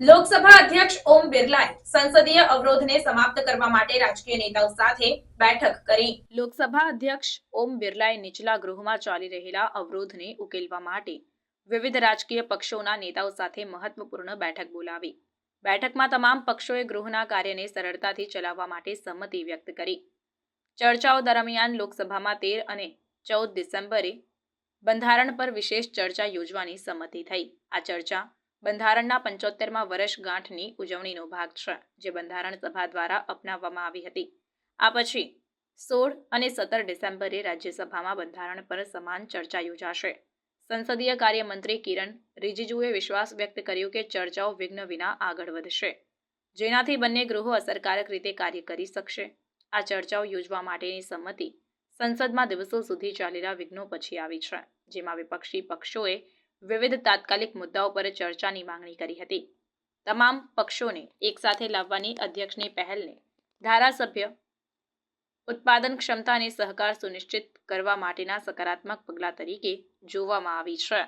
લોકસભા અધ્યક્ષ ઓમ બિરલાએ સંસદીય અવરોધને સમાપ્ત કરવા માટે રાજકીય નેતાઓ સાથે બેઠક કરી. લોકસભા અધ્યક્ષ ઓમ બિરલાએ નીચલા ગૃહમાં ચાલી રહેલા અવરોધને ઉકેલવા માટે વિવિધ રાજકીય પક્ષોના નેતાઓ સાથે મહત્વપૂર્ણ બેઠક બોલાવી. બેઠકમાં તમામ પક્ષોએ ગૃહના કાર્યને સરળતાથી ચલાવવા માટે સંમતિ વ્યક્ત કરી. ચર્ચાઓ દરમિયાન લોકસભામાં તેર અને ચૌદ ડિસેમ્બરે બંધારણ પર વિશેષ ચર્ચા યોજવાની સંમતિ થઈ. આ ચર્ચા બંધારણના પંચોતેરમાં વર્ષગાંઠની ઉજવણીનો ભાગ છે, જે બંધારણ સભા દ્વારા અપનાવવામાં આવી હતી. આ પછી સોળ અને સત્તર ડિસેમ્બરે રાજ્યસભામાં બંધારણ પર સમાન ચર્ચા યોજાશે. સંસદીય કાર્યમંત્રી કિરણ રિજિજુએ વિશ્વાસ વ્યક્ત કર્યો કે ચર્ચાઓ વિઘ્ન વિના આગળ વધશે. જેનાથી બંને ગૃહો અસરકારક રીતે કાર્ય કરી શકશે. આ ચર્ચાઓ યોજવા માટેની સંમતિ સંસદમાં દિવસો સુધી ચાલેલા વિઘ્નો પછી આવી છે, જેમાં વિપક્ષી પક્ષોએ વિવિધ તાત્કાલિક મુદ્દાઓ પર ચર્ચાની માંગણી કરી હતી. તમામ પક્ષોને એકસાથે લાવવાની અધ્યક્ષની પહેલને ધારાસભ્ય ઉત્પાદન ક્ષમતા અને સહકાર સુનિશ્ચિત કરવા માટેના સકારાત્મક પગલાં તરીકે જોવામાં આવી છે.